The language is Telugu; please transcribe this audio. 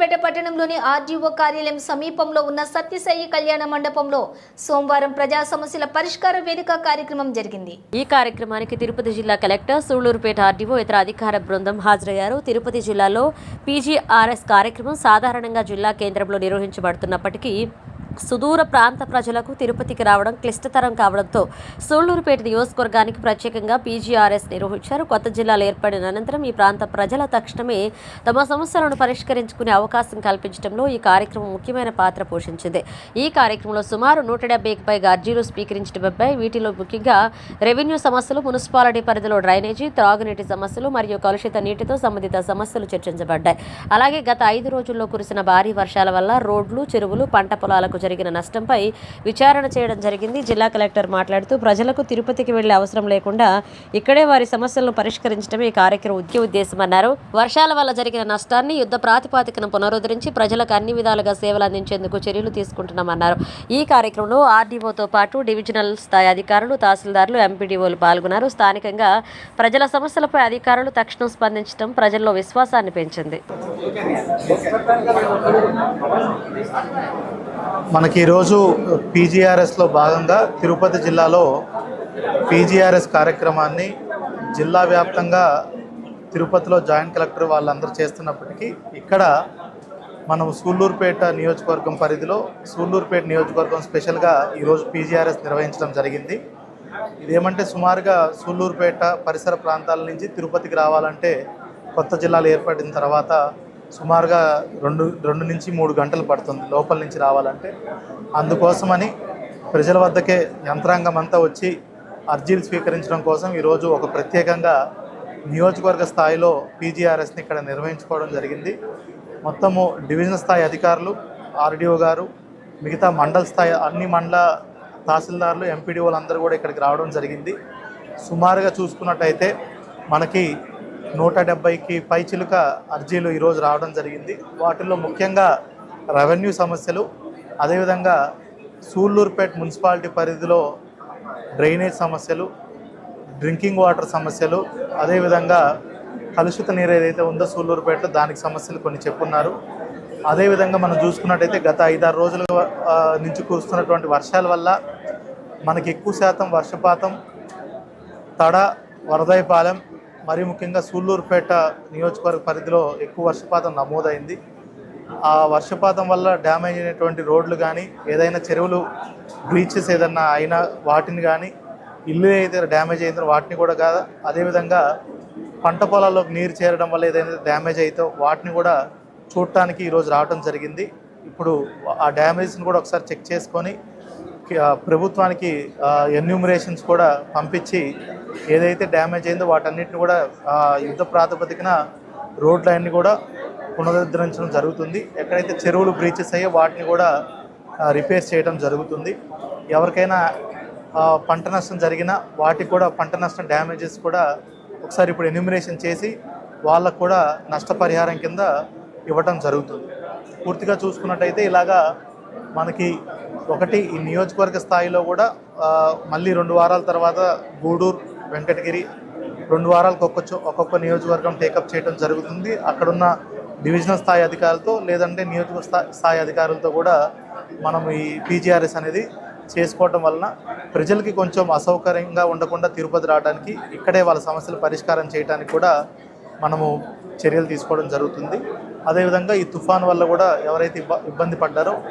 సూళ్ళూరుపేట పట్టణంలోని ఆర్డీఓ కార్యాలయం సమీపంలో ఉన్న సత్యసాయి కళ్యాణ మండపంలో సోమవారం ప్రజా సమస్యల పరిష్కార వేదిక కార్యక్రమం జరిగింది. ఈ కార్యక్రమానికి తిరుపతి జిల్లా కలెక్టర్ సూళ్ళూరుపేట ఆర్డీఓ ఇతర అధికార బృందం హాజరయ్యారు. తిరుపతి జిల్లాలో పీజీఆర్ఎస్ కార్యక్రమం సాధారణంగా జిల్లా కేంద్రంలో నిర్వహించబడుతున్నప్పటికీ సుదూర ప్రాంత ప్రజలకు తిరుపతికి రావడం క్లిష్టతరం కావడంతో సూళ్ళూరుపేట నియోజకవర్గానికి ప్రత్యేకంగా పీజీఆర్ఎస్ నిర్వహించారు. కొత్త జిల్లాలు ఏర్పడిన అనంతరం ఈ ప్రాంత ప్రజల తక్షణమే తమ సమస్యలను పరిష్కరించుకునే అవకాశం కల్పించడంలో ఈ కార్యక్రమం ముఖ్యమైన పాత్ర పోషించింది. ఈ కార్యక్రమంలో సుమారు నూట డెబ్బైకి పైగా అర్జీలు స్వీకరించడంపై వీటిలో ముఖ్యంగా రెవెన్యూ సమస్యలు మున్సిపాలిటీ పరిధిలో డ్రైనేజీ త్రాగునీటి సమస్యలు మరియు కలుషిత నీటితో సంబంధిత సమస్యలు చర్చించబడ్డాయి. అలాగే గత ఐదు రోజుల్లో కురిసిన భారీ వర్షాల వల్ల రోడ్లు చెరువులు పంట పొలాలకు జరిగిన నష్టంపై విచారణ చేయడం జరిగింది. జిల్లా కలెక్టర్ మాట్లాడుతూ ప్రజలకు తిరుపతికి వెళ్ళే అవసరం లేకుండా ఇక్కడే వారి సమస్యలను పరిష్కరించడమే ఈ కార్యక్రమం ముఖ్య ఉద్దేశమన్నారు వర్షాల వల్ల జరిగిన నష్టాన్ని యుద్ధ ప్రాతిపాదికన పునరుద్ధరించి ప్రజలకు అన్ని విధాలుగా సేవలు అందించేందుకు చర్యలు తీసుకుంటున్నామన్నారు. ఈ కార్యక్రమంలో ఆర్డీఓతో పాటు డివిజనల్ స్థాయి అధికారులు తహసీల్దార్లు ఎంపీడీఓలు పాల్గొన్నారు. స్థానికంగా ప్రజల సమస్యలపై అధికారులు తక్షణం స్పందించడం ప్రజల్లో విశ్వాసాన్ని పెంచింది. మనకి ఈరోజు పీజీఆర్ఎస్లో భాగంగా తిరుపతి జిల్లాలో పీజీఆర్ఎస్ కార్యక్రమాన్ని జిల్లా వ్యాప్తంగా తిరుపతిలో జాయింట్ కలెక్టర్ వాళ్ళందరూ చేస్తున్నప్పటికీ ఇక్కడ మనం సూళ్ళూరుపేట నియోజకవర్గం పరిధిలో సూళ్ళూరుపేట నియోజకవర్గం స్పెషల్గా ఈరోజు పీజీఆర్ఎస్ నిర్వహించడం జరిగింది. ఇదేమంటే సుమారుగా సూళ్ళూరుపేట పరిసర ప్రాంతాల నుంచి తిరుపతికి రావాలంటే కొత్త జిల్లాలు ఏర్పడిన తర్వాత సుమారుగా రెండు రెండు నుంచి మూడు గంటలు పడుతుంది లోపల నుంచి రావాలంటే. అందుకోసమని ప్రజల వద్దకే యంత్రాంగం అంతా వచ్చి అర్జీలు స్వీకరించడం కోసం ఈరోజు ఒక ప్రత్యేకంగా నియోజకవర్గ స్థాయిలో పీజీఆర్ఎస్ని ఇక్కడ నిర్వహించుకోవడం జరిగింది. మొత్తము డివిజన్ స్థాయి అధికారులు ఆర్డీఓ గారు మిగతా మండల స్థాయి అన్ని మండల తహసీల్దార్లు ఎంపీడీఓలు అందరూ కూడా ఇక్కడికి రావడం జరిగింది. సుమారుగా చూసుకున్నట్టయితే మనకి నూట డెబ్బైకి పైచిలుక అర్జీలు ఈరోజు రావడం జరిగింది. వాటిల్లో ముఖ్యంగా రెవెన్యూ సమస్యలు అదేవిధంగా సూళ్ళూరుపేట మున్సిపాలిటీ పరిధిలో డ్రైనేజ్ సమస్యలు డ్రింకింగ్ వాటర్ సమస్యలు అదేవిధంగా కలుషిత నీరు ఏదైతే ఉందో సూళ్ళూరుపేటలో దానికి సమస్యలు కొన్ని చెప్పున్నారు. అదేవిధంగా మనం చూసుకున్నట్టయితే గత ఐదారు రోజుల నుంచి కురుస్తున్నటువంటి వర్షాల వల్ల మనకి ఎక్కువ శాతం వర్షపాతం తడ వరదాయపాలెం మరి ముఖ్యంగా సూళ్ళూరుపేట నియోజకవర్గ పరిధిలో ఎక్కువ వర్షపాతం నమోదైంది. ఆ వర్షపాతం వల్ల డ్యామేజ్ అయినటువంటి రోడ్లు కానీ ఏదైనా చెరువులు బ్రీచెస్ ఏదన్నా అయినా వాటిని కానీ ఇల్లు అయితే డ్యామేజ్ అయిందో వాటిని కూడా కాదు అదేవిధంగా పంట పొలాల్లోకి నీరు చేరడం వల్ల ఏదైనా డ్యామేజ్ అయితే వాటిని కూడా చూడటానికి ఈరోజు రావడం జరిగింది. ఇప్పుడు ఆ డ్యామేజ్ని కూడా ఒకసారి చెక్ చేసుకొని ప్రభుత్వానికి ఎన్యూమరేషన్స్ కూడా పంపించి ఏదైతే డ్యామేజ్ అయిందో వాటన్నిటిని కూడా ఆ, యుద్ధ ప్రాతిపదికన రోడ్లన్నీ కూడా పునరుద్ధరించడం జరుగుతుంది. ఎక్కడైతే చెరువులు బ్రీచెస్ అయ్యో వాటిని కూడా రిపేర్ చేయడం జరుగుతుంది. ఎవరికైనా పంట నష్టం జరిగినా వాటికి కూడా పంట నష్టం డ్యామేజెస్ కూడా ఒకసారి ఇప్పుడు ఎన్యూమినేషన్ చేసి వాళ్ళకు కూడా నష్టపరిహారం కింద ఇవ్వటం జరుగుతుంది. పూర్తిగా చూసుకున్నట్టయితే ఇలాగా మనకి ఒకటి ఈ నియోజకవర్గ స్థాయిలో కూడా మళ్ళీ రెండు వారాల తర్వాత గూడూరు వెంకటగిరి. రెండు వారాలకు ఒక్కొక్క ఒక్కొక్క నియోజకవర్గం టేకప్ చేయడం జరుగుతుంది. అక్కడున్న డివిజనల్ స్థాయి అధికారులతో లేదంటే నియోజక స్థాయి స్థాయి అధికారులతో కూడా మనం ఈ పీజీఆర్ఎస్ అనేది చేసుకోవటం వలన ప్రజలకి కొంచెం అసౌకర్యంగా ఉండకుండా తిరుపతి రావడానికి ఇక్కడే వాళ్ళ సమస్యలు పరిష్కారం చేయడానికి కూడా మనము చర్యలు తీసుకోవడం జరుగుతుంది. అదేవిధంగా ఈ తుఫాన్ వల్ల కూడా ఎవరైతే ఇబ్బ- ఇబ్బంది పడ్డారో